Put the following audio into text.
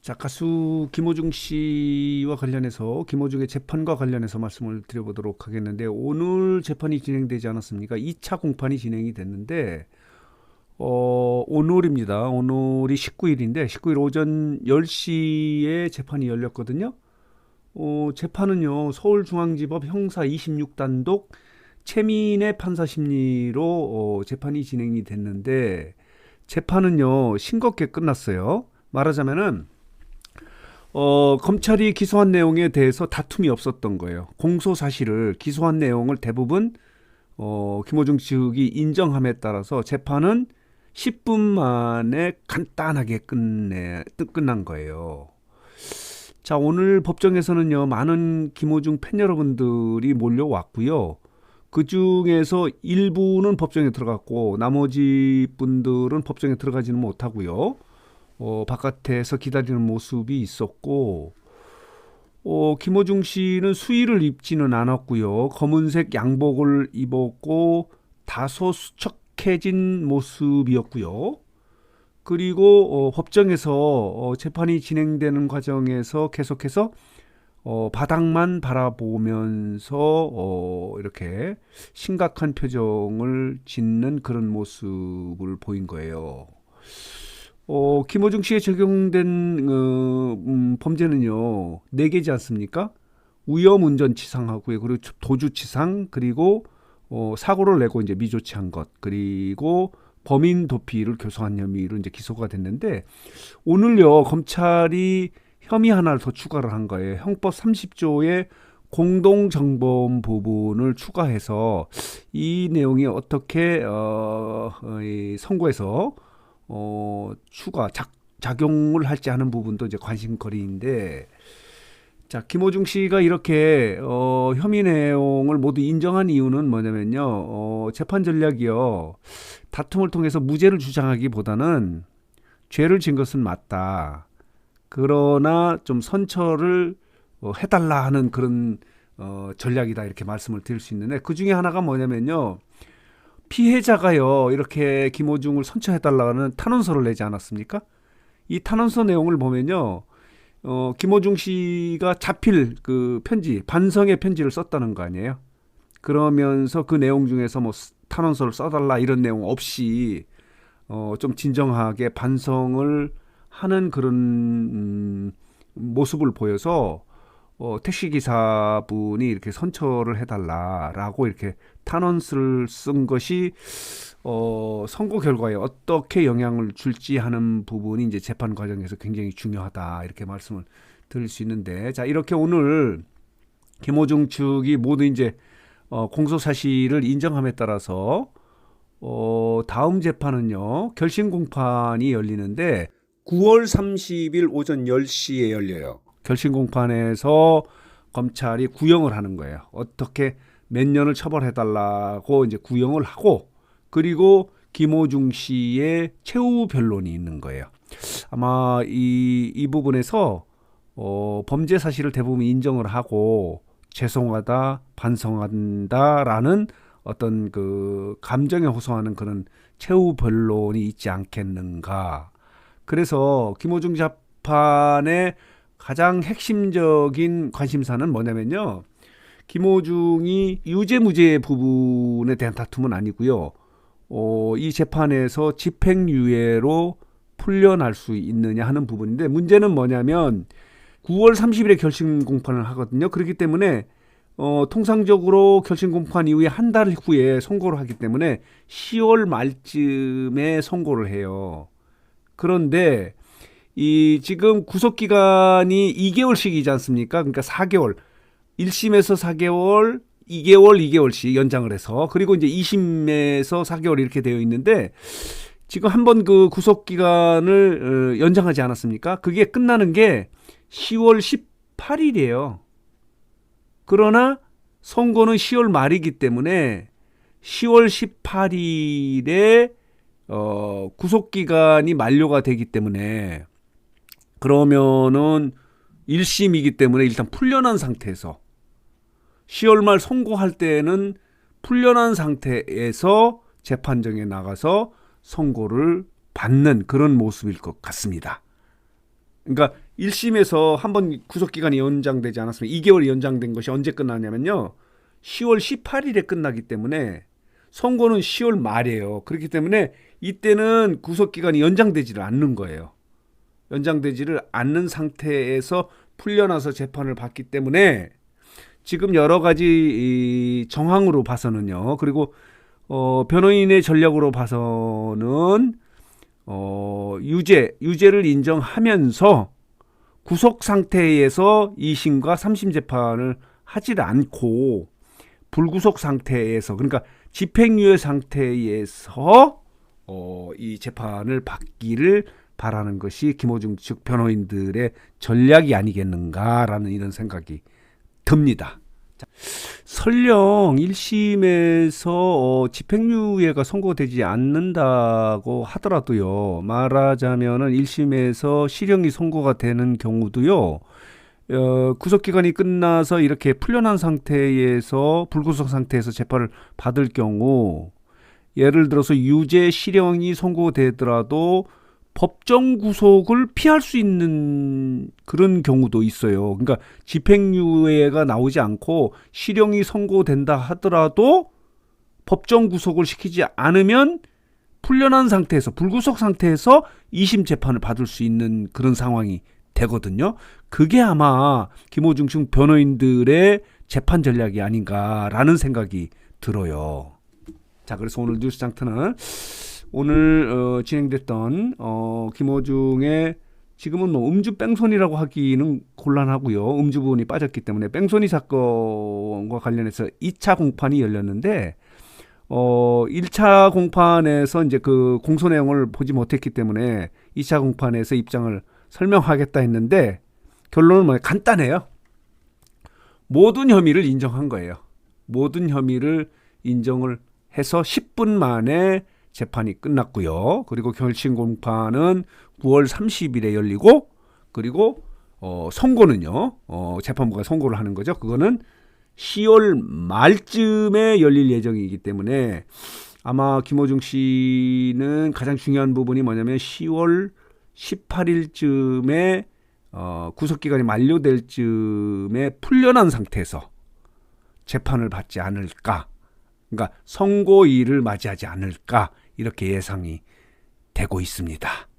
자, 가수 김호중 씨와 관련해서 김호중의 재판과 관련해서 말씀을 드려보도록 하겠는데 오늘 재판이 진행되지 않았습니까? 2차 공판이 진행이 됐는데 어, 오늘입니다. 오늘이 19일인데 19일 오전 10시에 재판이 열렸거든요. 어, 재판은요. 서울중앙지법 형사 26단독 최민의 판사 심리로 어, 재판이 진행이 됐는데 재판은요. 싱겁게 끝났어요. 말하자면은 어, 검찰이 기소한 내용에 대해서 다툼이 없었던 거예요. 공소 사실을 기소한 내용을 대부분 어, 김호중 측이 인정함에 따라서 재판은 10분 만에 간단하게 끝내 끝난 거예요. 자, 오늘 법정에서는요. 많은 김호중 팬 여러분들이 몰려왔고요. 그 중에서 일부는 법정에 들어갔고 나머지 분들은 법정에 들어가지는 못하고요. 어, 바깥에서 기다리는 모습이 있었고, 어, 김호중 씨는 수의를 입지는 않았고요. 검은색 양복을 입었고, 다소 수척해진 모습이었고요. 그리고 어, 법정에서 어, 재판이 진행되는 과정에서 계속해서 어, 바닥만 바라보면서 어, 이렇게 심각한 표정을 짓는 그런 모습을 보인 거예요. 어, 김호중 씨에 적용된 어, 음, 범죄는요 네 개지 않습니까? 위험운전치상하고요, 그리고 도주치상, 그리고 어, 사고를 내고 이제 미조치한 것, 그리고 범인 도피를 교사한 혐의로 이제 기소가 됐는데 오늘요 검찰이 혐의 하나를 더 추가를 한 거예요. 형법 30조의 공동정범 부분을 추가해서 이 내용이 어떻게 어, 어, 이 선고에서 어, 추가 작, 작용을 할지 하는 부분도 이제 관심거리인데 자 김호중 씨가 이렇게 어, 혐의 내용을 모두 인정한 이유는 뭐냐면요. 어, 재판 전략이요 다툼을 통해서 무죄를 주장하기보다는 죄를 진 것은 맞다. 그러나 좀 선처를 어, 해달라 하는 그런 어, 전략이다 이렇게 말씀을 드릴 수 있는데 그 중에 하나가 뭐냐면요 피해자가요 이렇게 김호중을 선처해달라는 탄원서를 내지 않았습니까? 이 탄원서 내용을 보면요 어, 김호중 씨가 잡힐 그 편지 반성의 편지를 썼다는 거 아니에요? 그러면서 그 내용 중에서 뭐 탄원서를 써달라 이런 내용 없이 어, 좀 진정하게 반성을 하는 그런 음, 모습을 보여서 어, 택시기사분이 이렇게 선처를 해달라라고 이렇게 탄원서를 쓴 것이 어, 선고 결과에 어떻게 영향을 줄지 하는 부분이 이제 재판 과정에서 굉장히 중요하다 이렇게 말씀을 드릴 수 있는데 자 이렇게 오늘 김호중 측이 모두 이제 어, 공소 사실을 인정함에 따라서 어, 다음 재판은요 결심 공판이 열리는데 9월 30일 오전 10시에 열려요. 결심 공판에서 검찰이 구형을 하는 거예요. 어떻게 몇 년을 처벌해 달라고 이제 구형을 하고 그리고 김호중 씨의 최후 변론이 있는 거예요. 아마 이, 이 부분에서 어, 범죄 사실을 대부분 인정을 하고 죄송하다, 반성한다라는 어떤 그 감정에 호소하는 그런 최후 변론이 있지 않겠는가. 그래서 김호중 재판의 가장 핵심적인 관심사는 뭐냐면요. 김호중이 유죄무죄 부분에 대한 다툼은 아니고요. 어, 이 재판에서 집행유예로 풀려날 수 있느냐 하는 부분인데 문제는 뭐냐면 9월 30일에 결심 공판을 하거든요. 그렇기 때문에 어, 통상적으로 결심 공판 이후에 한 달 후에 선고를 하기 때문에 10월 말쯤에 선고를 해요. 그런데 이 지금 구속 기간이 2개월씩이지 않습니까? 그러니까 4개월. 1심에서 4개월, 2개월, 2개월씩 연장을 해서 그리고 이제 2심에서 4개월 이렇게 되어 있는데 지금 한번 그 구속 기간을 어, 연장하지 않았습니까? 그게 끝나는 게 10월 18일이에요. 그러나 선고는 10월 말이기 때문에 10월 18일에 어, 구속 기간이 만료가 되기 때문에 그러면은 1심이기 때문에 일단 풀려난 상태에서 10월 말 선고할 때는 풀려난 상태에서 재판정에 나가서 선고를 받는 그런 모습일 것 같습니다. 그러니까 1심에서 한 번 구속 기간이 연장되지 않았습니다. 2개월 연장된 것이 언제 끝나냐면요. 10월 18일에 끝나기 때문에 선고는 10월 말이에요. 그렇기 때문에 이때는 구속 기간이 연장되지를 않는 거예요. 연장되지를 않는 상태에서 풀려나서 재판을 받기 때문에 지금 여러 가지 이 정황으로 봐서는요. 그리고 어 변호인의 전략으로 봐서는 어 유죄 유죄를 인정하면서 구속 상태에서 2심과 3심 재판을 하질 않고 불구속 상태에서 그러니까 집행유예 상태에서 어, 이 재판을 받기를 바라는 것이 김호중 측 변호인들의 전략이 아니겠는가라는 이런 생각이 듭니다. 자, 설령 1심에서 어, 집행유예가 선고되지 않는다고 하더라도요. 말하자면은 1심에서 실형이 선고가 되는 경우도요. 어, 구속 기간이 끝나서 이렇게 풀려난 상태에서 불구속 상태에서 재판을 받을 경우 예를 들어서 유죄 실형이 선고되더라도 법정 구속을 피할 수 있는 그런 경우도 있어요. 그러니까 집행유예가 나오지 않고 실형이 선고된다 하더라도 법정 구속을 시키지 않으면 풀려난 상태에서 불구속 상태에서 2심 재판을 받을 수 있는 그런 상황이 되거든요. 그게 아마 김호중 측 변호인들의 재판 전략이 아닌가라는 생각이 들어요. 자, 그래서 오늘 뉴스 장터는 오늘 어, 진행됐던 어, 김호중의 지금은 뭐 음주 뺑소니라고 하기는 곤란하고요. 음주 부분이 빠졌기 때문에 뺑소니 사건과 관련해서 2차 공판이 열렸는데 어 1차 공판에서 이제 그 공소 내용을 보지 못했기 때문에 2차 공판에서 입장을 설명하겠다 했는데 결론은 뭐 간단해요. 모든 혐의를 인정한 거예요. 모든 혐의를 인정을 해서 10분 만에 재판이 끝났고요. 그리고 결심 공판은 9월 30일에 열리고 그리고 어 선고는요. 어 재판부가 선고를 하는 거죠. 그거는 10월 말쯤에 열릴 예정이기 때문에 아마 김호중 씨는 가장 중요한 부분이 뭐냐면 10월 18일쯤에 어, 구속 기간이 만료될 쯤에 풀려난 상태에서 재판을 받지 않을까. 그러니까 선고일을 맞이하지 않을까 이렇게 예상이 되고 있습니다.